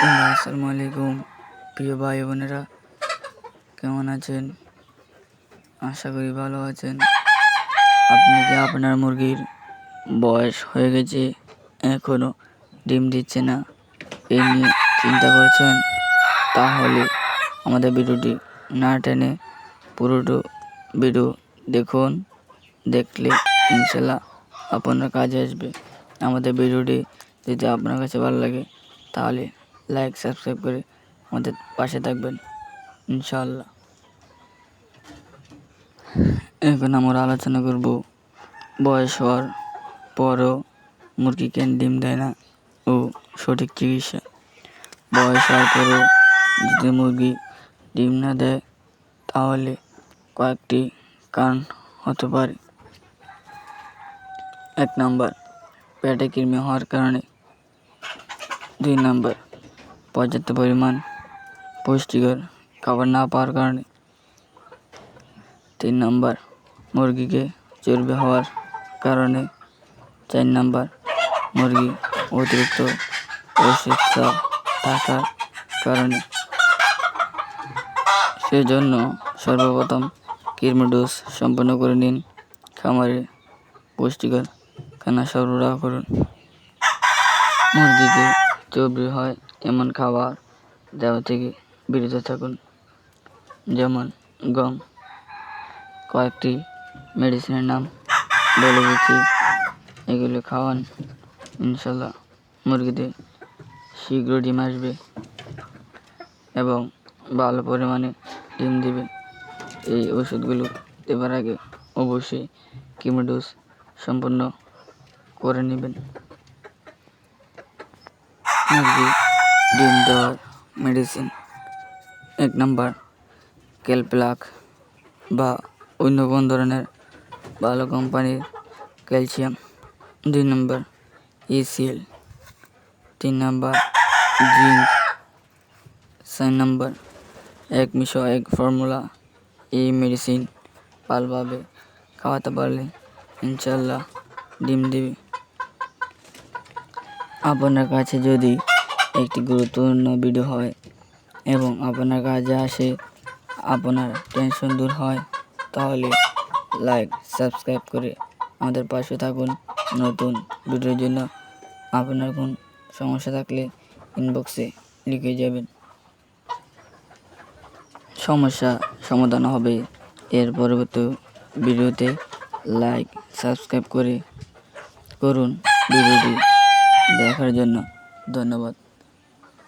আসসালামু আলাইকুম, প্রিয় ভাই বোনেরা। কেমন আছেন? আশা করি ভালো আছেন। আপনি কি আপনার মুরগির বয়স হয়ে গেছে? এখনও ডিম দিচ্ছে না? এই নিয়ে চিন্তা করছেন? তাহলে আমাদের ভিডিওটি না টেনে পুরোটো ভিডিও দেখুন। দেখলে ইনশাল্লাহ আপনার কাজে আসবে। আমাদের ভিডিওটি যদি আপনার কাছে ভালো লাগে, তাহলে লাইক সাবস্ক্রাইব করে আমাদের পাশে থাকবেন। ইনশাল্লাহ এখন আমরা আলোচনা করব বয়স হওয়ার পরও মুরগি কেন ডিম দেয় না ও সঠিক চিকিৎসা। বয়স হওয়ার পরও যদি মুরগি ডিম না দেয়, তাহলে কয়েকটি কারণ হতে পারে। এক নাম্বার, পেটে কৃমি হওয়ার কারণে। দুই নাম্বার পর্যাপ্ত পরিমাণ পুষ্টিকর খাবার না পাওয়ার কারণে তিন নম্বর মুরগিকে চর্বি হওয়ার কারণে চার নম্বর মুরগি অতিরিক্ত অসুস্থ থাকার কারণে। সেজন্য সর্বপ্রথম কৃমি ডোজ সম্পন্ন করে নিন। খামারে পুষ্টিকর খানা সরবরাহ করুন। মুরগিকে চর্বি হয় এমন খাবার দেওয়া থেকে বিরত থাকুন, যেমন গম। কয়েকটি মেডিসিনের নাম বলে দিচ্ছি। এগুলো খাওয়ান ইনশাল্লাহ মুরগিতে শীঘ্র ডিম আসবে এবং ভালো পরিমাণে ডিম দেবে। এই ওষুধগুলো দেবার আগে অবশ্যই কিমো ডোজ সম্পন্ন করে নেবেন। মুরগি, ডিম দেওয়ার মেডিসিন এক নাম্বার ক্যালপ্লাক বা অন্য কোন ধরনের ভালো কোম্পানির ক্যালসিয়াম দুই নম্বর ইসিএল তিন নম্বর জিঙ্ক চার নম্বর এক মিশো এক ফর্মুলা এই মেডিসিন ভালোভাবে খাওয়াতে পারলে ইনশাল্লাহ ডিম দেবে। আপনার কাছে যদি একটি গুরুত্বপূর্ণ ভিডিও হয় এবং আপনার কাজে আসে, আপনার টেনশন দূর হয়, তাহলে লাইক সাবস্ক্রাইব করে আমাদের পাশে থাকুন। নতুন ভিডিওর জন্য আপনার কোন সমস্যা থাকলে ইনবক্সে লিখে যাবেন। সমস্যা সমাধান হবে। এর পরবর্তী ভিডিওতে লাইক সাবস্ক্রাইব করে করুন। ভিডিওটি দেখার জন্য ধন্যবাদ।